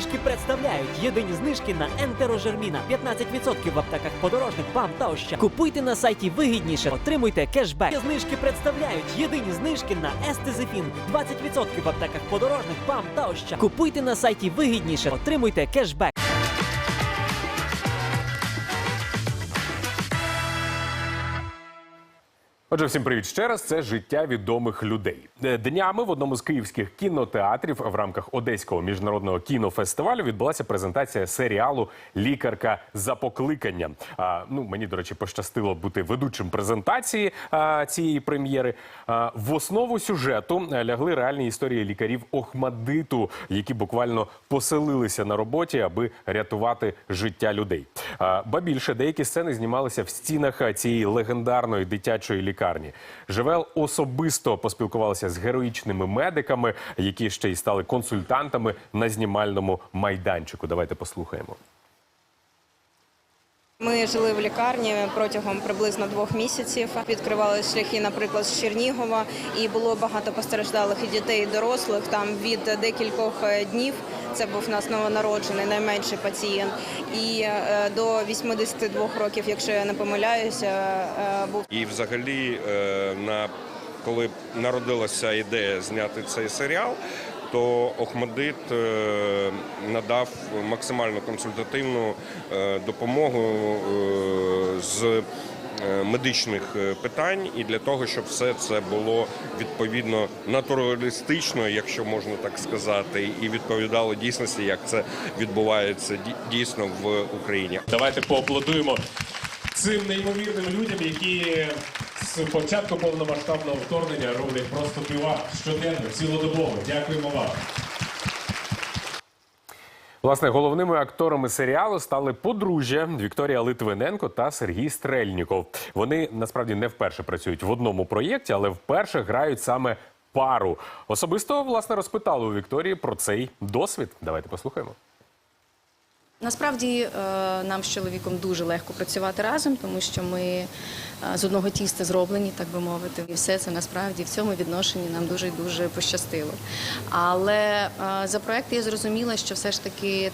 знижки представляють єдині знижки на ентерожерміна. 15% в аптеках подорожних ПАМ та оща. Купуйте на сайті вигідніше, отримуйте кешбек. Знижки представляють єдині знижки на естезефін. 20% в аптеках подорожних ПАМ та оща. Купуйте на сайті вигідніше, отримуйте кешбек. Отже, всім привіт ще раз. Це життя відомих людей. Е, Днями в одному з київських кінотеатрів в рамках Одеського міжнародного кінофестивалю відбулася презентація серіалу Лікарка за покликанням. А, ну мені до речі пощастило бути ведучим презентації а, цієї прем'єри. В основу сюжету е, лягли реальні історії лікарів Охмадиту, які буквально поселилися на роботі, аби рятувати життя людей. А, ба більше деякі сцени знімалися в стінах цієї легендарної дитячої лікарні. Живел особисто поспілкувалася з героїчними медиками, які ще й стали консультантами на знімальному майданчику. Давайте послухаємо. Ми жили в лікарні протягом приблизно двох місяців. Відкривали шляхи, наприклад, з Чернігова, і було багато постраждалих і дітей, і дорослих. Там від декількох е, днів це був у нас новонароджений, найменший пацієнт, і е, до 82 років, якщо я не помиляюся, е, був І взагалі, е, на коли народилася ідея зняти цей серіал, то Охмадит надав максимально консультативну допомогу з медичних е, питань і для того, щоб все це було відповідно натуралістично, якщо можна так сказати, і відповідало дійсності, як це відбувається дійсно в Україні. Давайте поаплодуємо цим неймовірним людям, які з початку повномасштабного вторгнення роблять просто пива щоденно, цілодобово. Дякуємо вам. Власне, головними акторами серіалу стали подружжя Вікторія Литвиненко та Сергій Стрельніков. Вони насправді не вперше працюють в одному проєкті, але вперше грають саме пару. Особисто власне розпитали у Вікторії про цей досвід. Давайте послухаємо. Насправді е, нам з чоловіком дуже легко працювати разом, тому що ми е, з одного тіста зроблені, так би мовити, і все це насправді в цьому відношенні нам дуже і дуже пощастило. Але е, за проект я зрозуміла, що все ж таки.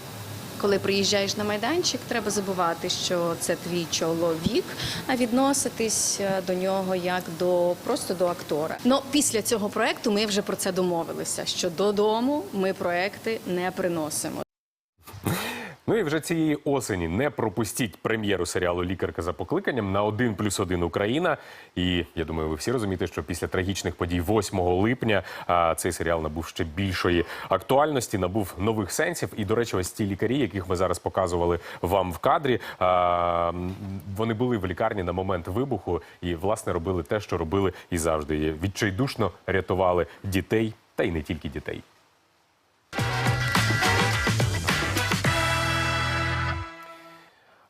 Коли приїжджаєш на майданчик, треба забувати, що це твій чоловік, а відноситись до нього як до просто до актора. Ну після цього проекту ми вже про це домовилися. Що додому ми проекти не приносимо. Ну і вже цієї осені не пропустіть прем'єру серіалу Лікарка за покликанням на 1 плюс 1 Україна. І я думаю, ви всі розумієте, що після трагічних подій 8 липня а, цей серіал набув ще більшої актуальності, набув нових сенсів. І, до речі, ось ці лікарі, яких ми зараз показували вам в кадрі, а, вони були в лікарні на момент вибуху і власне робили те, що робили і завжди. Відчайдушно рятували дітей та й не тільки дітей.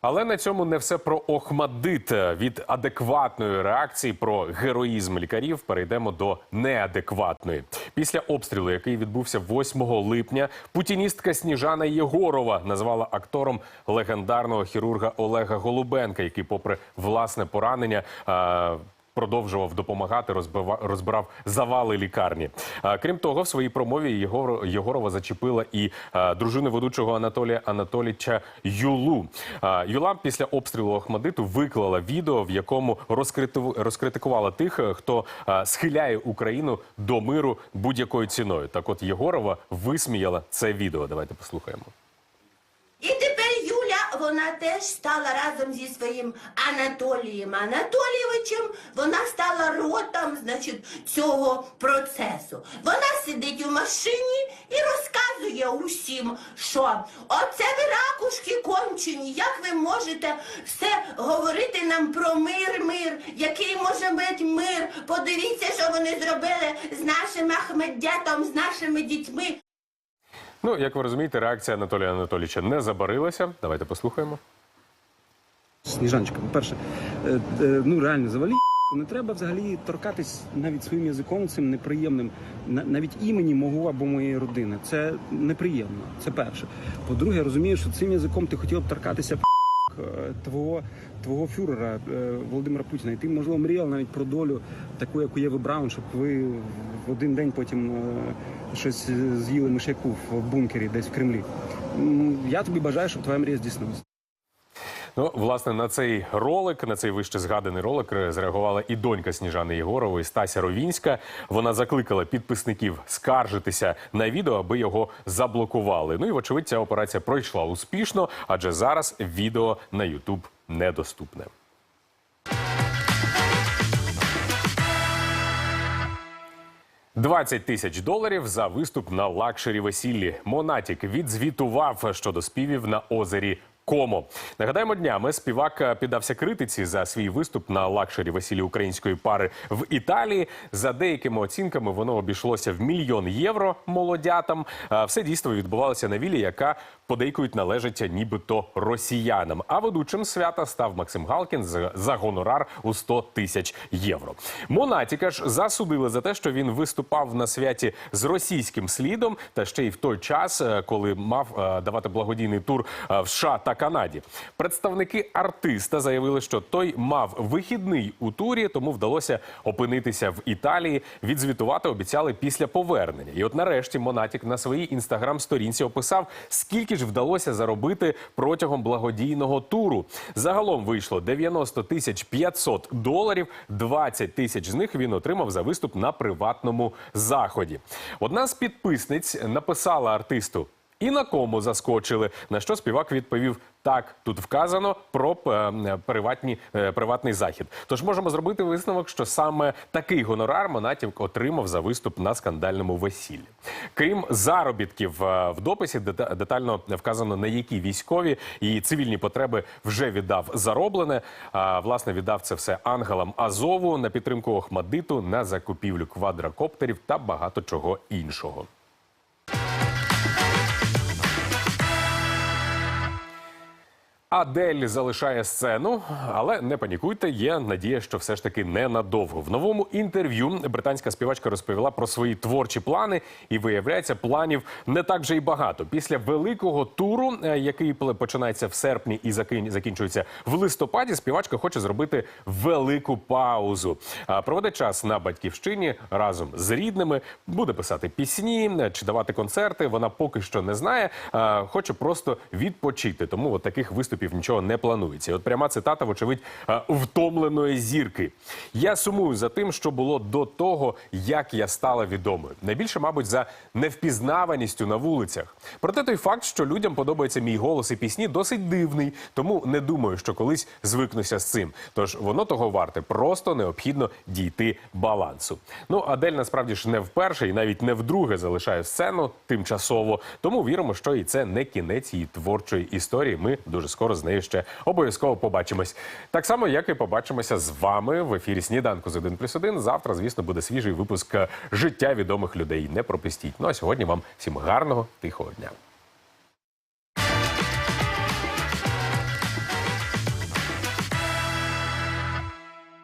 Але на цьому не все про Охмадит. Від адекватної реакції про героїзм лікарів перейдемо до неадекватної. Після обстрілу, який відбувся 8 липня, путіністка Сніжана Єгорова назвала актором легендарного хірурга Олега Голубенка, який, попри власне поранення, продовжував допомагати, розбирав завали лікарні. Крім того, в своїй промові Єгор, Єгорова зачепила і дружину ведучого Анатолія Анатолійча Юлу. Юла після обстрілу Охмадиту виклала відео, в якому розкритикувала тих, хто схиляє Україну до миру будь-якою ціною. Так, от Єгорова висміяла це відео. Давайте послухаємо. Вона теж стала разом зі своїм Анатолієм Анатолійовичем, вона стала ротом, значить, цього процесу. Вона сидить у машині і розказує усім, що оце ви ракушки кончені, як ви можете все говорити нам про мир, мир, який може бути мир. Подивіться, що вони зробили з нашим Ахмеддятом, з нашими дітьми. Ну, як ви розумієте, реакція Анатолія Анатолійовича не забарилася. Давайте послухаємо. Сніжанчика, по-перше, е, е, ну реально завалі. Не треба взагалі торкатись навіть своїм язиком цим неприємним, на- навіть імені мого або моєї родини. Це неприємно. Це перше. По-друге, я розумію, що цим язиком ти хотів б торкатися твого, твого фюрера е, Володимира Путіна. І ти, можливо, мріяв навіть про долю таку, яку є Браун, щоб ви в один день потім е, щось з'їли мишяку в бункері десь в Кремлі. я тобі бажаю, щоб твоя мрія здійснилася. Ну, власне, на цей ролик, на цей вище згаданий ролик, зреагувала і донька Сніжани Єгорової Стася Ровінська. Вона закликала підписників скаржитися на відео, аби його заблокували. Ну і вочевидь, ця операція пройшла успішно, адже зараз відео на Ютуб недоступне. «20 тисяч доларів за виступ на лакшері весіллі. Монатік відзвітував щодо співів на озері. Комо нагадаємо днями співак е, піддався критиці за свій виступ на лакшері весіллі української пари в Італії. За деякими оцінками воно обійшлося в мільйон євро молодятам. Е, Все дійство відбувалося на вілі, яка подейкують належить нібито росіянам. А ведучим свята став Максим Галкін за гонорар у 100 тисяч євро. Монатіка ж засудили за те, що він виступав на святі з російським слідом, та ще й в той час, е, коли мав давати благодійний тур в США та Канаді. Представники артиста заявили, що той мав вихідний у турі, тому вдалося опинитися в Італії. Відзвітувати обіцяли після повернення. І от нарешті Монатік на своїй інстаграм-сторінці описав, скільки ж вдалося заробити протягом благодійного туру. Загалом вийшло 90 тисяч 500 доларів. 20 тисяч з них він отримав за виступ на приватному заході. Одна з підписниць написала артисту. І на кому заскочили, на що співак відповів: так, тут вказано про е, приватні, е, приватний захід. Тож можемо зробити висновок, що саме такий гонорар Монатів отримав за виступ на скандальному весіллі. Крім заробітків, е, в дописі дета- детально вказано на які військові і цивільні потреби вже віддав зароблене. Власне віддав це все ангелам Азову на підтримку Охмадиту, на закупівлю квадрокоптерів та багато чого іншого. Адель залишає сцену, але не панікуйте. Є надія, що все ж таки ненадовго. В новому інтерв'ю британська співачка розповіла про свої творчі плани, і виявляється, планів не так же й багато. Після великого туру, е, який починається в серпні і закінчується в листопаді, співачка хоче зробити велику паузу. Проведе час на батьківщині разом з рідними, буде писати пісні е, чи давати концерти. Вона поки що не знає, хоче просто відпочити. Тому от таких виступів нічого не планується. І от пряма цитата, вочевидь, е, втомленої зірки. Я сумую за тим, що було до того, як я стала відомою. Найбільше, мабуть, за невпізнаваністю на вулицях. Проте той факт, що людям подобається мій голос і пісні, досить дивний. Тому не думаю, що колись звикнуся з цим. Тож воно того варте. Просто необхідно дійти балансу. Ну, Адель насправді ж не вперше і навіть не вдруге залишає сцену тимчасово. Тому віримо, що і це не кінець її творчої історії. Ми дуже скоро з нею ще обов'язково побачимось. Так само, як і побачимося з вами в ефірі Сніданку з 1 плюс 1. Завтра, звісно, буде свіжий випуск життя відомих людей. Не пропустіть. Ну а сьогодні вам всім гарного тихого дня.